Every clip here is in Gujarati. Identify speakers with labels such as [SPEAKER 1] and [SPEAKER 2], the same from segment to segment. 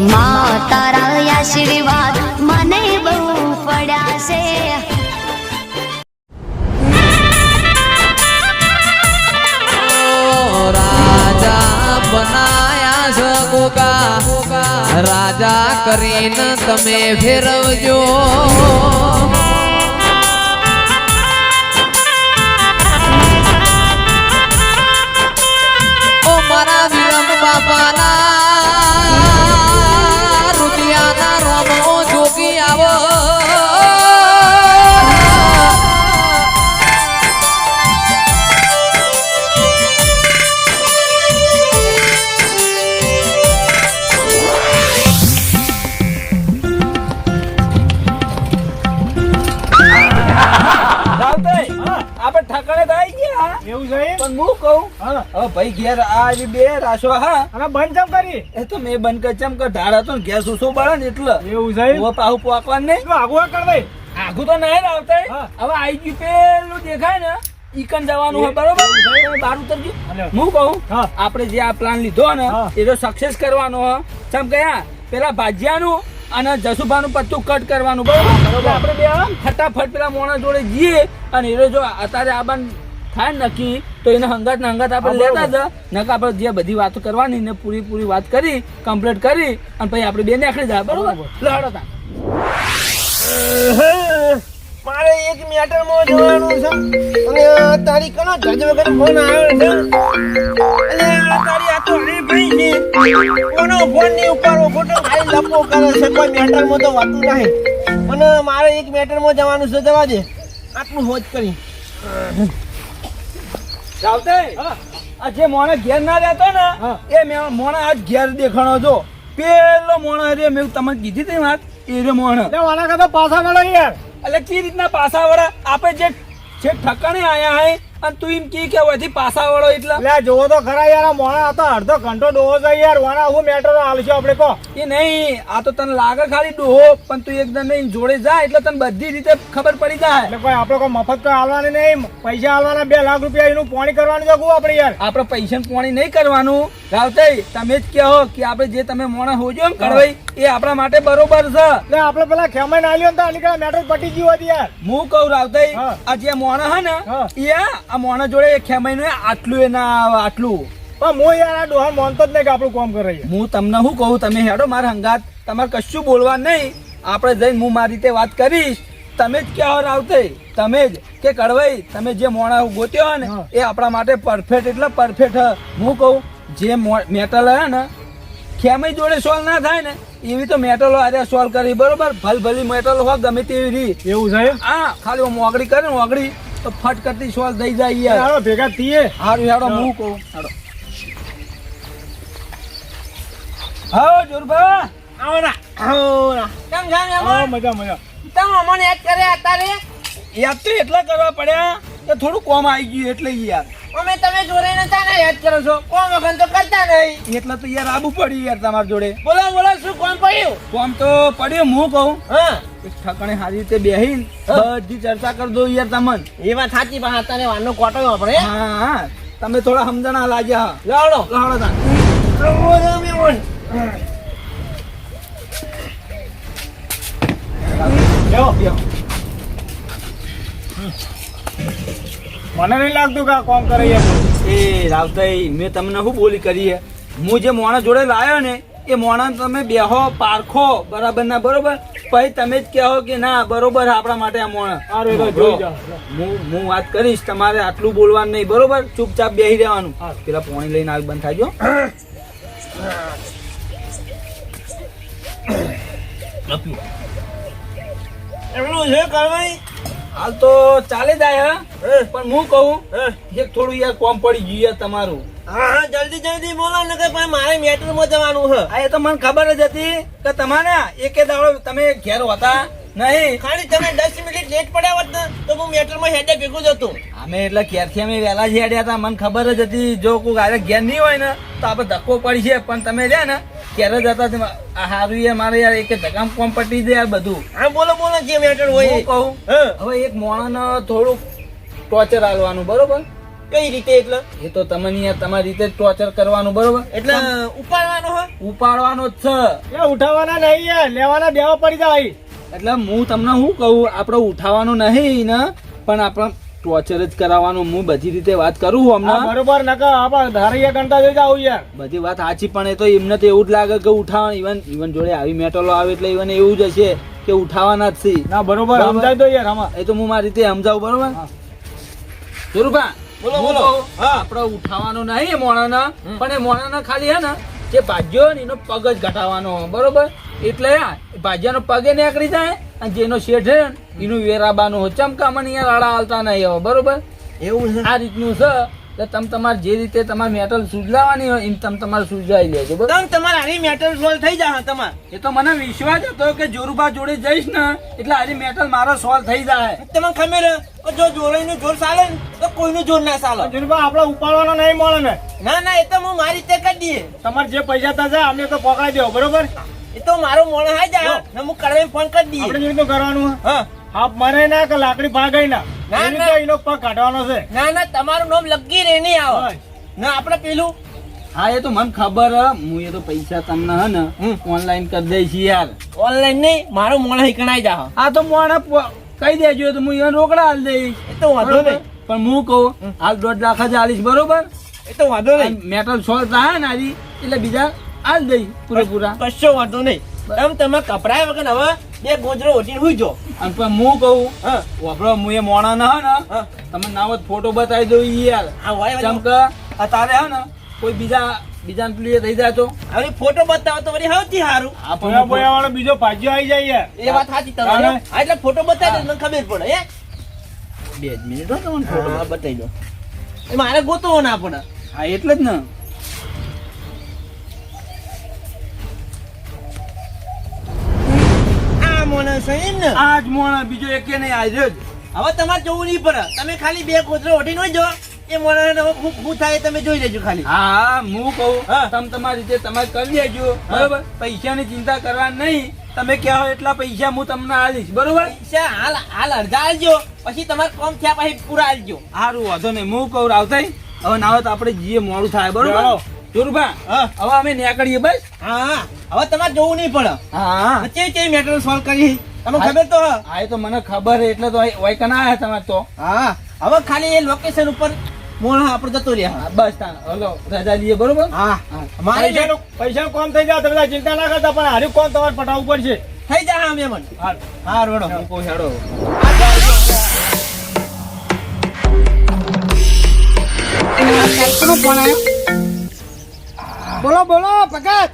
[SPEAKER 1] માં તારા આશીર્વાદ મને બહુ પડ્યા છે
[SPEAKER 2] રાજા બનાયા છે કોકા રાજા કરીને તમે ફેરવજો.
[SPEAKER 3] કહું?
[SPEAKER 4] હા.
[SPEAKER 3] ભાઈ ઘેર આ જે બે રાસો હા.
[SPEAKER 4] અને બંધ ચમ કરી?
[SPEAKER 3] એ તો મેં બંધ કરી ચમ કે ઢાળ હતો ને ગેસ ઓછો બળે ને એટલે.
[SPEAKER 4] એવું છે
[SPEAKER 3] પાહુ પોકવાનું નહીં.
[SPEAKER 4] તું
[SPEAKER 3] નહીં હવે આઈ ગયું પેલું દેખાય ને ઈકન જવાનું હોય બરોબર? બાર ઉતરજો હું કહું
[SPEAKER 4] હા.
[SPEAKER 3] આપણે જે આ પ્લાન લીધો ને એ તો સક્સેસ કરવાનો હો. ચમ ગયા પેલા ભાજિયાનું અને જસુભાનું પત્તું કટ કરવાનું બરોબર? આપણે બે ફટાફટ પેલા મોણા જોડે જઈએ અને એ જો અત્યારે આબાન થાય નક્કી તો એને હંગાત ને હંગાત આપણે લેતા જ નકા આપણે જે બધી વાતો કરવાની ને પૂરી પૂરી વાત કરી કમ્પ્લીટ કરી અને પછી આપણે બે નીકળી જાય. બરોબર? લડો તા
[SPEAKER 5] મારે એક મેટરમાં જવાનું છે. અને તારી કનો જજ વગર ફોન આવ્યો છે. અને તારી આ તો હરીફાઈ છે. કોનો ફોનની ઉપર ફોટો ખાલી લપો કરે છે. કોઈ મેટરમાં તો વાતું નહીં. અને મારે એક મેટરમાં જવાનું છે જવા દે. આટલું હોજ કરી.
[SPEAKER 3] રાવતે આ જે મોણે ઘેર ના રહેતો ને એ મેં મોણે આજ ઘેર દેખાણો જો. પેલો મોણે રે મેં તમને કીધી હતી વાત? એ રે મોણે.
[SPEAKER 4] વાના કરતા પાછા મળો યાર.
[SPEAKER 3] એટલે કઈ રીતના પાસા વળા? આપણે જે જે ઠકાણે આયા હે અને તું એમ કી કે વધી પાસા વાળો એટલે?
[SPEAKER 4] લે જોવો તો ખરા યાર આ મોણા હતા અડધો ઘંટો ડોહો છે યાર. વાણા હું મેટર હાલશું આપણે કહો.
[SPEAKER 3] એ નહીં આ તો તને લાગે ખાલી ડોહો પણ તું એકદમ નહીં જોડે જા એટલે તને બધી રીતે ખબર પડી જાય.
[SPEAKER 4] એટલે કોઈ આપણે કોઈ મફત તો હાલવાની નહીં. પૈસા હાલવાના બે લાખ રૂપિયા એનું પોણી કરવાનું છે આપણે યાર.
[SPEAKER 3] આપણે પૈસા પોણી નહીં કરવાનું. રાવતે તમે જ કહો કે આપણે જે તમે મોણા હોજો એમ કરવાઈ એ આપણા માટે બરોબર છે.
[SPEAKER 4] એટલે આપણે પેલા ખેમાઈ ના લ્યો તો નીકળ્યા મેટર પટી ગયો હતી યાર.
[SPEAKER 3] હું કહું રાવતાઈ આ જે મોણા હે ને એ આ મોણા જોડે ખેમાઈ નું આટલું એના આટલું.
[SPEAKER 4] પણ હું યાર આ ડોહા માનતો જ નહીં કે આપણું કામ કરે
[SPEAKER 3] હું તમને શું કહું તમે હેડો મારા હંગાત તમારે કશું બોલવા નહીં. આપણે જઈને હું મારી રીતે વાત કરીશ. તમે જ કહો રાવતઈ તમે જ કે કડવાઈ તમે જે મોણા ગોત્યો ને એ આપણા માટે પરફેક્ટ એટલે પરફેક્ટ હું કહું જે મેટલ હે ને ખેમાઈ જોડે સોલ્વ ના થાય ને એવી તો મેટલો આજે સોલ્વ કરી. બરોબર? ભલ ભલી મેટલ હોય ગમે તેવી રી
[SPEAKER 4] એવું છે
[SPEAKER 3] હા ખાલી મોગડી કરે ને મોગડી તો ફટ કરતી સોલ્વ થઈ જાય યાર.
[SPEAKER 4] હાલો ભેગા થઈએ.
[SPEAKER 3] હારું હેડો હું કહું. હેડો હા જોરભા?
[SPEAKER 5] આવો ના આવો ના કેમ જાણ
[SPEAKER 4] હા, મજા મજા.
[SPEAKER 5] તમે અમને યાદ કરે અત્યારે?
[SPEAKER 3] યાદ તો એટલા કરવા પડ્યા કે થોડું કોમ આવી ગયું એટલે યાર.
[SPEAKER 5] અમે તમે જોડે નતા ને યાદ કરો છો? કોણ વગર તો કરતા નહીં.
[SPEAKER 3] એટલે તો યાર આબુ પડ્યું યાર તમાર જોડે.
[SPEAKER 5] બોલો બોલો શું કોણ પડ્યું?
[SPEAKER 3] કોમ તો પડ્યું હું કહું.
[SPEAKER 5] હા.
[SPEAKER 3] ઠકણે સારી રીતે બેહીન બધી ચર્ચા કરી દો યાર તમને.
[SPEAKER 5] એ વાત સાચી પણ તને વાનો કોટો આપણે
[SPEAKER 3] હા હા. તમે થોડા સમજણા લાગ્યા
[SPEAKER 5] લાવડો.
[SPEAKER 3] લાવડો તા
[SPEAKER 4] બેહો. મને નહીં લાગતું કે આ કોમ કરે
[SPEAKER 3] એ રાવતાઈ મેં તમને શું બોલી કરી હે હું જે મોણા જોડે લાવ્યો ને એ મોણા તમે બેહો પારખો બરાબર ના બરોબર? પછી તમે જ કહો કે ના બરોબર આપણા માટે આ મોણા. હું હું વાત કરીશ તમારે આટલું બોલવાનું નહીં બરોબર? ચૂપચાપ બેહી રહેવાનું. પેલા પોણી લઈને આવી બંધ થાજો
[SPEAKER 5] એમનું છે કરવાઈ
[SPEAKER 3] હાલ તો ચાલે જાય. પણ હું કહું
[SPEAKER 5] હે.
[SPEAKER 3] થોડું યાર કોમ પડી ગયું યાર તમારું.
[SPEAKER 5] હા હા જલ્દી જલ્દી બોલો ને કે મારે મારે મેટ્રોમાં જવાનું છે.
[SPEAKER 3] આ એ તો મને ખબર જ હતી કે તમારે એકે દાડો તમે ઘેર હતા નહીં.
[SPEAKER 5] ખાલી તમે દસ મિનિટ લેટ પડ્યા હોત ને તો હું મેટ્રોમાં હેડે ભેગું જ હતું.
[SPEAKER 3] અમે એટલે ક્યારથી અમે વહેલા જ હેડ્યા હતા. મને ખબર જ હતી જો કોઈ ગારે ઘેર નહીં હોય ને તો આપણે ધક્કો પડી છે. પણ તમે રહ્યા ને ઘેર જતા હતા હારું યાર મારે યાર એક ધકામ કોમ પટી જાય યાર બધું.
[SPEAKER 5] હા બોલો બોલો જે મેટર હોય એ.
[SPEAKER 3] કહું
[SPEAKER 5] હા.
[SPEAKER 3] હવે એક મોણાને થોડુંક ટોર્ચર આલવાનું બરોબર?
[SPEAKER 5] કઈ રીતે એટલે?
[SPEAKER 3] એ તો તમને યાર તમારી રીતે ટોર્ચર કરવાનું બરોબર?
[SPEAKER 5] એટલે ઉપાડવાનો હો.
[SPEAKER 3] ઉપાડવાનો જ છે.
[SPEAKER 4] એટલે ઉઠાવવાના નહીં યાર લેવાના દેવા પડી જાય.
[SPEAKER 3] એટલે હું તમને શું કહું આપણે ઉઠાવવાનું નહીં ને પણ આપણે ટોર્ચર જ કરાવવાનું હું બધી રીતે વાત કરું છું હમણાં.
[SPEAKER 4] બરોબર નકા આપણે ધારિયા ગણતા જઈ જાવ યાર.
[SPEAKER 3] બધી વાત સાચી પણ એ તો એમને તો એવું જ લાગે કે ઉઠાવવાનું ઇવન ઇવન જોડે આવી મેટલો આવે એટલે ઇવન એવું જ હશે કે ઉઠાવાના જ છે
[SPEAKER 4] ના બરોબર. સમજાય તો યાર આમાં.
[SPEAKER 3] એ તો હું મારી રીતે સમજાવું બરોબર? જોરુભા
[SPEAKER 5] બોલો, બોલો. હા.
[SPEAKER 3] આપણે ઉઠાવવાનું નહીં એ મોણાના પણ એ મોણાના ખાલી હે ને જે ભાજ્યો ને એનો પગ જ ઘટાવાનો બરોબર? એટલે ભાજ્યાનો પગે નીકળી જાય. અને જેનો શેઠ છે એનું વેરાબાનું હોય. ચમકા મને યાર આડા હાલતા નહીં હવે બરોબર?
[SPEAKER 5] એવું છે?
[SPEAKER 3] આ રીતનું છે. તમે તમારે જે રીતે તમારે મેટલ સુઝલાવાની હોય એમ તમે તમારે સુઝાઈ લેજો બરોબર?
[SPEAKER 5] તમારે આની મેટલ સોલ્વ થઈ જાય તમારે.
[SPEAKER 3] એ તો મને વિશ્વાસ હતો કે જોરુબા જોડે જઈશ ને એટલે આની મેટલ મારો સોલ્વ થઈ જાય
[SPEAKER 5] તમને ખબર જો જોરાઈનું જોર ચાલે ને તો કોઈનું જોર ના ચાલે.
[SPEAKER 4] જુનબા આપણે ઉપાડવાનો નહીં મળે ને.
[SPEAKER 5] ના ના એ તો હું મારી રીતે કરી દઈએ.
[SPEAKER 4] તમારે જે પૈસા થશે અમને તો પકડાઈ દેવો બરોબર?
[SPEAKER 5] એ તો મારો મોણ હાઈ જા. ને હું કડવે ફોન કરી દઈએ.
[SPEAKER 4] આપણે રીતનું કરવાનું
[SPEAKER 5] હા?
[SPEAKER 4] હાફ મને ના કે લાકડી ભાગાઈ ના.
[SPEAKER 5] ના, ના.
[SPEAKER 4] એનો પગ કાઢવાનો છે.
[SPEAKER 5] ના ના તમારું નામ લગી રે નહીં આવો ના આપણે પેલું
[SPEAKER 3] હા એ તો મને ખબર હું. એ તો પૈસા તમને હે ને ઓનલાઈન કરી દઈશ યાર
[SPEAKER 5] ઓનલાઈન નહીં મારો મોણ હિકણાઈ જા
[SPEAKER 3] આ તો મોણ કહી દેજો તો હું એને રોકડા હાલ દઈશ.
[SPEAKER 5] એ તો વાંધો નહીં.
[SPEAKER 3] પણ હું કહું હાલ દોઢ લાખ જ હાલીશ બરોબર?
[SPEAKER 5] એ તો વાંધો નહીં.
[SPEAKER 3] મેટલ સોલ્વ થાય ને આજે એટલે બીજા હાલ દઈશ પૂરેપૂરા.
[SPEAKER 5] કશો વાંધો નહીં. તમે તમે કપડાય વગર હવે બે ગોજરો ઓટીને હુઈ જો
[SPEAKER 3] અને પણ હું કહું
[SPEAKER 5] હા.
[SPEAKER 3] વાપરો હું એ મોણા ના ને
[SPEAKER 5] હા.
[SPEAKER 3] તમે નાવત ફોટો બતાવી દઉં યાર.
[SPEAKER 5] આ હોય
[SPEAKER 3] ચમ કે આ તારે હે ને કોઈ બીજા બીજા પેલું એ થઈ જાય તો
[SPEAKER 5] હવે ફોટો બતાવો તો વળી સૌથી સારું.
[SPEAKER 3] આ પોયા
[SPEAKER 4] પોયા વાળો બીજો ભાજ્યો આવી જાય યાર.
[SPEAKER 5] એ વાત સાચી તમારી. એટલે ફોટો બતાવી દો મને ખબર પડે હે?
[SPEAKER 3] બે જ મિનિટ હો તમને ફોટો
[SPEAKER 5] હા બતાવી દો. એ મારે ગોતવો ના પડે.
[SPEAKER 3] હા એટલે જ ને.
[SPEAKER 5] આ માણસ છે એમ ને?
[SPEAKER 3] આ મોણા બીજો એકે નહીં આવ્યો જ.
[SPEAKER 5] હવે તમારે જવું નહીં પડે. તમે ખાલી બે ગોજરો ઓઢીને હોય જો. એ મોણા હું હું થાય તમે જોઈ લેજો ખાલી.
[SPEAKER 3] હા હા હું. કહું તમે તમારી રીતે તમારે કરી લેજો. બરોબર? પૈસાની ચિંતા કરવા નહીં. તમે કહો એટલા પૈસા હું તમને આલીશ બરોબર?
[SPEAKER 5] પૈસા હાલ હાલ અડધા આલજો પછી તમારે કોમ થયા પછી પૂરા આલજો
[SPEAKER 3] સારું વાંધો નહીં. હું કહું રાવતાઈ હવે નાવત આપણે જઈએ મોડું થાય. બરોબર?
[SPEAKER 4] જાઓ.
[SPEAKER 3] હવે અમે નીકળીએ બસ.
[SPEAKER 5] હા હા. હવે તમારે જોવું નહીં પડે.
[SPEAKER 3] હા.
[SPEAKER 5] મેટર સોલ્વ કરી તમે ખબર તો હા
[SPEAKER 3] એ તો મને ખબર એટલે તો વાયકન આયા તમારે તો.
[SPEAKER 5] હા. હવે ખાલી એ લોકેશન ઉપર મોણ આપણે જતો રહ્યા.
[SPEAKER 3] હા, બસ હલો રજા લઈએ બરોબર?
[SPEAKER 5] હા. મારે
[SPEAKER 4] પૈસા કોમ થઈ જાય તમે બધા ચિંતા ના કરતા પણ હાર્યું કોણ તમારે પટાવવું પડશે?
[SPEAKER 5] થઈ જાય અમે
[SPEAKER 4] હાલ.
[SPEAKER 5] હા રોડો
[SPEAKER 3] હું કહું હેડો.
[SPEAKER 6] બોલો બોલો ભગત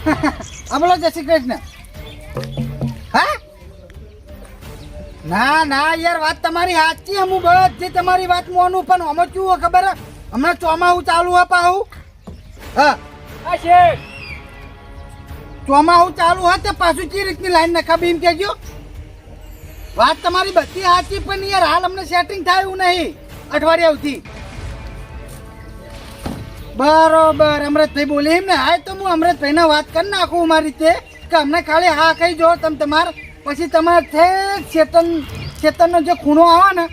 [SPEAKER 6] આ બોલો, જય શ્રી કૃષ્ણ. હા? ના ના, યાર, વાત તમારી સાચી હું બધી તમારી વાત મોનું, પણ અમે શું ખબર હે? હમણાં ચોમાહું ચાલુ હે પાહું. હા? ચોમાહું ચાલુ હોય તે પાછું ચી રીતની લાઈન નખાવી એમ કેજો વાત તમારી બધી સાચી, પણ યાર, હાલ અમને સેટિંગ થાય એવું નહીં અઠવાડિયાથી બરોબર અમૃતભાઈ બોલે. એમ ને હા તો હું અમૃતભાઈને વાત કરી નાખું મારી રીતે. કે અમને ખાલી હા કહી જો તમે તમાર પછી તમારે ઠેક ચેતન ચેતનનો જે ખૂણો આવે ને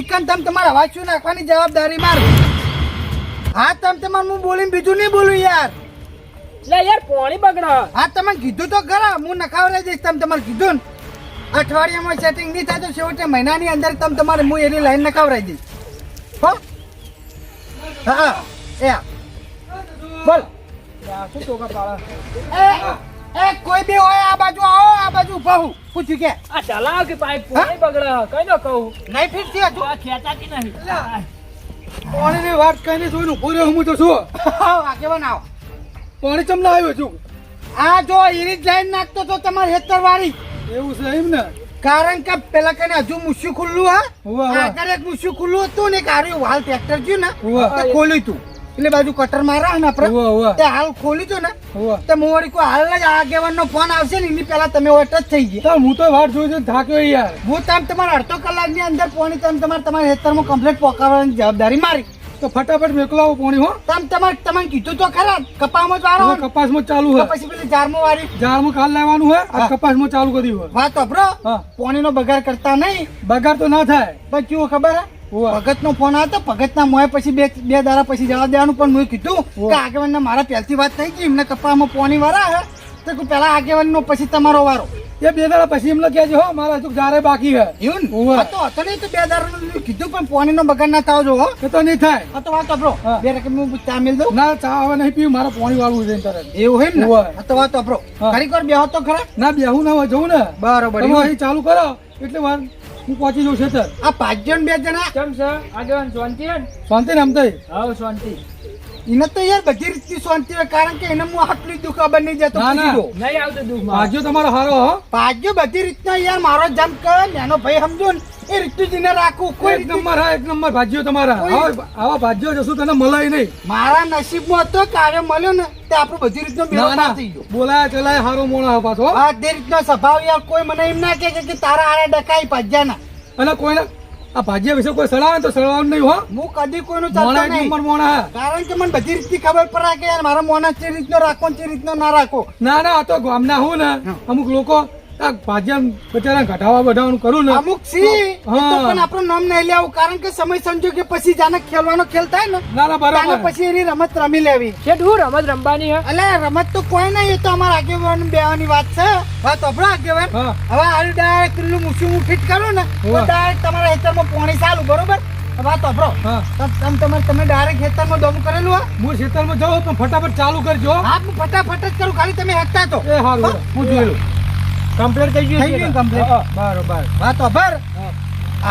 [SPEAKER 6] એકન તમે તમારે શું નાખવાની જવાબદારી મારી. હા તમે તમારે હું બોલીને બીજું નહીં બોલું યાર.
[SPEAKER 4] લે યાર પોણી બગડો.
[SPEAKER 6] હા તમે કીધું તો ખરા હું નખાવડાવી દઈશ તમે તમારે કીધું ને. અઠવાડિયામાં સેટિંગ નહીં થાય તો છેવટે મહિનાની અંદર તમે તમારે હું એની લાઈન નખાવડાવી દઈશ હો? હા એ બોલ. એ એ કોઈ બી હોય આ બાજુ આવો આ બાજુ બહુ હું પૂછ્યું કે.
[SPEAKER 4] આ ચલાવ કે પાઇપ પોણી બગડો કઈ ન કહું.
[SPEAKER 6] નહીં ફીરતી હજુ.
[SPEAKER 4] આ ખેંચાતી નહીં
[SPEAKER 6] પાણીની વાત કઈને જોઈને ઊભો રહ્યો હું તો શું આગેવાન આવો. પાણી ચમના આવ્યો છું. આ જો જ લાઈન નાખતો તો તમારે હેતર વાળી એવું છે એમ ને? કારણ કે પેલા કને હજુ મુસ્યું ખુલ્લું હા? આગળ એક મુસ્યું ખુલ્લું હતું ને એક આર્યું હાલ ટ્રેક્ટર ગયું ને ખોલ્યું તું. એટલે બાજુ કટર મારા ને આપણે તે હાલ ખોલી હતું ને તે હું વળી કોઈ હાલ જ આગેવાન નો ફોન આવશે ને એની પેલા તમે ઓટ જ થઈ ગયા. હું તો વાટ જોઈ છું થાક્યો યાર. હું તમે તમારા અડધો કલાકની અંદર પોણી તમે તમારે તમારા હેતરમાં કમ્પ્લેટ પકાવવાની જવાબદારી મારી. તો ફટાફટ મેકલાવો પોણી હો. તમ તમારે તમને કીધું તો ખરા. કપામાં જ વાળો કપાસમાં ચાલુ હોય. પછી પેલી જારમો વાળી જારમો ખાલ લેવાનું હોય આ કપાસમાં ચાલુ કર્યું હોય. વાત અભરો. પોણીનો બગાડ કરતા નહીં. બગાડ તો ના થાય. પણ કેવું ખબર હે? ભગતનો ફોન આવ્યો ભગતના મોય પછી બે બે દાડા પછી જવા દેવાનું પણ મેં કીધું કે આગેવાનને મારા પહેલથી વાત થઈ ગઈ એમને કપામાં પોની હે. તો કે પેલા આગેવાનનો પછી તમારો વારો.
[SPEAKER 7] એ બે દાડા પછી એમને કહેજો હો મારા હજુ જારે બાકી હે.
[SPEAKER 6] એવું તો હતો નહીં તો બે દાડાનું કીધું પણ પોનીનો બગાડ ના થાવ હો.
[SPEAKER 7] કે તો નહીં થાય.
[SPEAKER 6] તો વાત વાપરો બે રકમ હું ચા મેલ દઉં?
[SPEAKER 7] ના ચા હવે નહીં પીવું મારા પોણી વાળું છે તરત.
[SPEAKER 6] એવું હોય ને? તો વાત વાપરો
[SPEAKER 7] હા.
[SPEAKER 6] ખરી કર બેહો તો ખરા.
[SPEAKER 7] ના બેહું ના હોય જવું ને.
[SPEAKER 6] બરોબર
[SPEAKER 7] ચાલુ કરો એટલે વાર હું પહોંચી જઉં છે
[SPEAKER 6] આ પાંચ જણ બે જણા?
[SPEAKER 8] કેમ છે આગેવાન શાંતિ?
[SPEAKER 7] શાંતિ થઈ
[SPEAKER 8] હાવ શાંતિ.
[SPEAKER 6] એને તો યાર બધી રીતની શાંતિ હોય કારણ કે એને હું આટલી દુઃખ ખબર નહીં જતો
[SPEAKER 7] ના, ના.
[SPEAKER 8] નહીં આવતું દુઃખ
[SPEAKER 7] ભાગ્યો તમારો હારો હો.
[SPEAKER 6] ભાગ્ય બધી રીતના યાર મારો જમ કર નાનો ભાઈ સમજો ને એ રીતનું રાખું કોઈ
[SPEAKER 7] એક નંબર હા એક નંબર ભાજ્યો તમારા. આવા ભાજ્યો જશું તને મલાય નહીં.
[SPEAKER 6] મારા નસીબમાં હતો કાર્ય મળ્યો ને તે આપણું બધી રીતનો બેડો
[SPEAKER 7] ના ના.
[SPEAKER 6] થઈ ગયો.
[SPEAKER 7] બોલાય ચલાય હારો મોણો પાછો
[SPEAKER 6] આ તે રીતનો સ્વભાવ યાર કોઈ મને એમ ના કે તારા આરે ડકાઈ ભજ્યાના
[SPEAKER 7] અને કોઈને આ ભાગ્ય વિશે કોઈ સલાહ તો સલાહ નહીં હો.
[SPEAKER 6] હું કદી કોઈનું
[SPEAKER 7] મોણા
[SPEAKER 6] ચાલતો નહીં.
[SPEAKER 7] મન મોણા
[SPEAKER 6] કારણ કે મને બધી રીતની ખબર પડે કે યાર મારા મોના ચે રીતનો રાખો ને રીતનો ના રાખો.
[SPEAKER 7] ના ના આ તો ગામના હું ને અમુક લોકો આ બચારા ઘટાવા બધાવાનું કરું ને.
[SPEAKER 6] અમુક સી એ તો
[SPEAKER 7] હા.
[SPEAKER 6] પણ આપણું નામ નહીં લેવું કારણ કે સમય સંજોગે પછી જાને ખેલવાનો ખેલ થાય ને.
[SPEAKER 7] ના ના બરાબર.
[SPEAKER 6] પછી એની રમત રમી લેવી.
[SPEAKER 8] શેઠ હું રમત રમવાની હે?
[SPEAKER 6] અલે રમત તો કોઈ નહીં એ તો અમારા આગેવાન બેવાની વાત છે. વાત અભરો આગેવાન. હવે આરી ડાયરેક્ટ પેલું મૂછું હું ફિટ કરું ને તો ડાયરેક્ટ તમારા હેતરમાં પોણી ચાલુ બરોબર? વાત અભરો
[SPEAKER 7] હા.
[SPEAKER 6] તમે તમે ડાયરેક્ટ ખેતરમાં દમ કરેલું હા?
[SPEAKER 7] હું ખેતરમાં જાઉં પણ ફટાફટ ચાલુ કરજો
[SPEAKER 6] હા. હું ફટાફટ જ કરું ખાલી તમે હેતા તો.
[SPEAKER 7] એ હારું હું જોયેલું.
[SPEAKER 8] કમ્પ્લીટ થઈ ગયું
[SPEAKER 6] થઈ ગયું કમ્પ્લીટ બરોબર. વાત અભર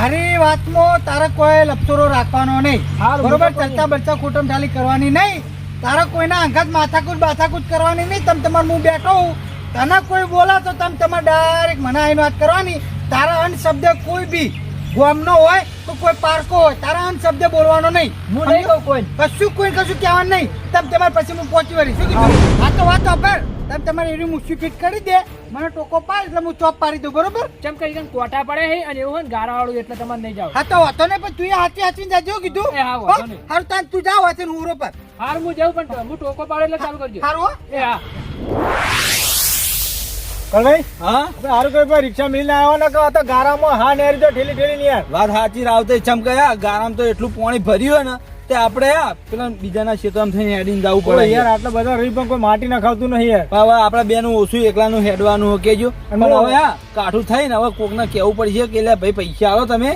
[SPEAKER 6] આરી વાતમાં તારે કોઈ લપસોરો રાખવાનો નહીં. બરોબર?
[SPEAKER 8] બરોબર.
[SPEAKER 6] ચર્ચા બરચા કુટુંબ ઢાલી કરવાની નહીં. તારે કોઈના અંગત માથાકૂટ બાથાકૂટ કરવાની નહીં. તમે તમારે હું બેઠો હું. તને કોઈ બોલા તો તમે તમારે ડાયરેક્ટ મને આવીને વાત કરવાની. તારા અન શબ્દ કોઈ બી ગોમનો હોય તો કોઈ પારકો હોય. તારા અન શબ્દ બોલવાનો નહીં.
[SPEAKER 8] હું નહીં કહું કોઈ.
[SPEAKER 6] કશું કોઈ કશું કહેવાનું નહીં. તમે તમારે પછી હું પહોંચી વળી શું કીધું? આ તો વાત અભર તમે તમારે એવી મુઠ્ઠી ફિટ કરી દે. મને ટોકો પાડ એટલે હું ચોપ પાડી દઉં. બરોબર?
[SPEAKER 8] ચમ કરી કરીને કોટા પડે હે અને એવું હોય ગારા વાળું એટલે તમારે નહીં જાવ.
[SPEAKER 6] હા તો વાતો ને પણ તું હાથી હાથી જાજો કીધું. હારું તાન તું જાવ હાથે હું ઉરો પર.
[SPEAKER 8] હાર હું જાઉં પણ હું ટોકો પાડે એટલે ચાલુ કરજો.
[SPEAKER 6] હારું?
[SPEAKER 8] એ હા.
[SPEAKER 7] કળભાઈ
[SPEAKER 3] હા?
[SPEAKER 7] સારું કઈ ભાઈ રિક્ષા આવ્યો ને તો ગારામાં હા નેરી તો ઠેલી ઠેલી ને
[SPEAKER 3] વાત સાચી રાવતે ચમકાયા ગારામ તો એટલું પાણી ભર્યું ને તે આપણે આ પેલા બીજાના ક્ષેત્રમાં થઈને હેડીને જવું પડે.
[SPEAKER 7] યાર આટલા બધા રહી પણ કોઈ માટી નખાવતું નહીં યાર.
[SPEAKER 3] હવે આપણા બેનું ઓછું એકલાનું હેડવાનું કેજો. પણ હવે હા કાઠું થઈને હવે કોકને કેવું પડશે કે લે ભાઈ પૈસા આવો તમે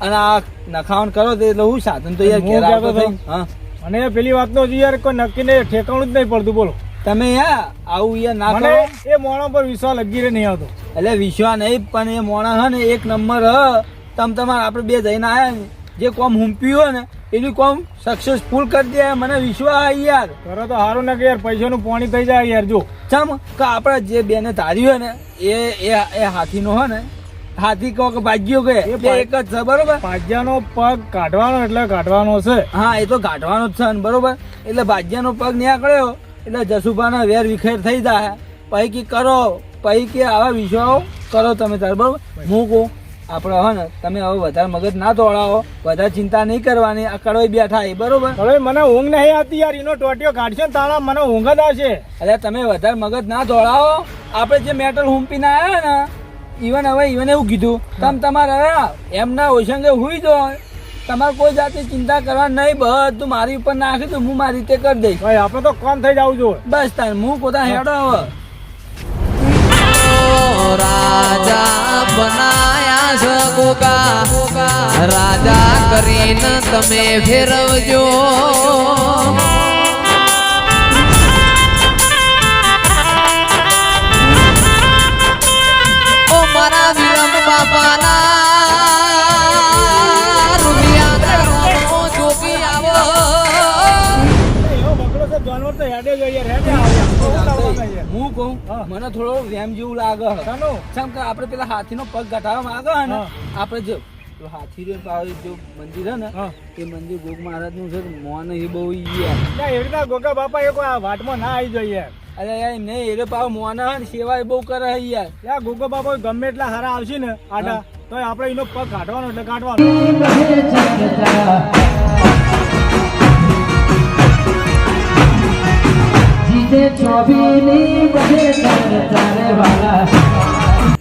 [SPEAKER 3] અને આ નખાવણ કરો તે એટલે હું સાધન તો યાર ઘેર આવતો હા.
[SPEAKER 7] અને પેલી વાત નો યાર કોઈ નક્કી નહીં ઠેકાણું જ નહીં પડતું બોલો.
[SPEAKER 3] તમે યા આવું યા ના કરો.
[SPEAKER 7] એ મોણા પર વિશ્વાસ લગી રે નહીં આવતો.
[SPEAKER 3] એટલે વિશ્વા નહીં પણ એ મોણા હે ને એક નંબર હ. તમ તમારે આપણે બે જઈને આયા ને જે કોમ હુંપ્યું હોય ને એનું કોમ સક્સેસફુલ કરી દે. મને વિશ્વાસ હે યાર.
[SPEAKER 7] કરો તો સારું ને કે યાર પૈસાનું પાણી થઈ જાય યાર જો.
[SPEAKER 3] ચમ કે આપણે જે બેને ધાર્યું હોય ને એ એ એ હાથીનો હોય ને હાથી કહો કે ભાગ્યો કે
[SPEAKER 7] એ
[SPEAKER 3] એક જ છે બરોબર?
[SPEAKER 7] ભાગ્યાનો પગ કાઢવાનો એટલે કાઢવાનો છે.
[SPEAKER 3] હા એ તો કાઢવાનો જ છે બરોબર? એટલે ભાગ્યાનો પગ નીકળ્યો એટલે જસુભાના વેર વિખેર થઈ જાય પછી કે કરો પછી કે આવા વિષયો કરો તમે તાર બરોબર? હું કહું આપણે હવે ને તમે હવે વધારે મગજ ના દોડાવો વધારે ચિંતા નહીં કરવાની આ કડવાઈ બેઠા એ બરોબર?
[SPEAKER 7] હવે મને ઊંઘ નહીં આવતી યાર એનો ટોટિયો કાઢશે ને તાળા મને ઊંઘ જ આવશે.
[SPEAKER 3] એટલે તમે વધારે મગજ ના દોડાવો આપણે જે મેટલ હુંપીને આવ્યા ને ઈવન હવે ઈવન એવું કીધું તમે તમારે એમના ઓછંગે હુઈ દો તમારે કોઈ જાતની ચિંતા કરવા નહીં બધું મારી ઉપર નાખી દો હું મારી રીતે કરી દઈશ.
[SPEAKER 7] ભાઈ આપણે તો કોમ થઈ જવું છું
[SPEAKER 3] બસ તાર હું પોતા હેડો હવે.
[SPEAKER 2] રાજા બનાયા છે કોકા? રાજા કરીને તમે ફેરવજો. ઓ મારા વિરમ બાપાના
[SPEAKER 3] મને થોડો વેમ જેવું લાગે? કેમ કે આપણે પેલા હાથી નો પગ ઘટાડવા માંગે ને. આપણે જો તો હાથી રે પાવે જો મંદિર હે ને. એ મંદિર ગોગ મહારાજનું છે મોન એ બહુ ઈ યાર
[SPEAKER 7] ના, એવી રીતના ગોગા બાપા એ કોઈ આ વાટમાં ના આવી જાય યાર
[SPEAKER 3] અરે યાર એમને એરે પાવ મોન હે ને સેવા એ બહુ કરે હે યાર.
[SPEAKER 7] યા ગોગા બાપા ગમે એટલા હારા આવશે ને આડા તો આપણે એનો પગ કાઢવાનો એટલે કાઢવાનો
[SPEAKER 9] જીતે ચોબીની બધે તારે વાલા.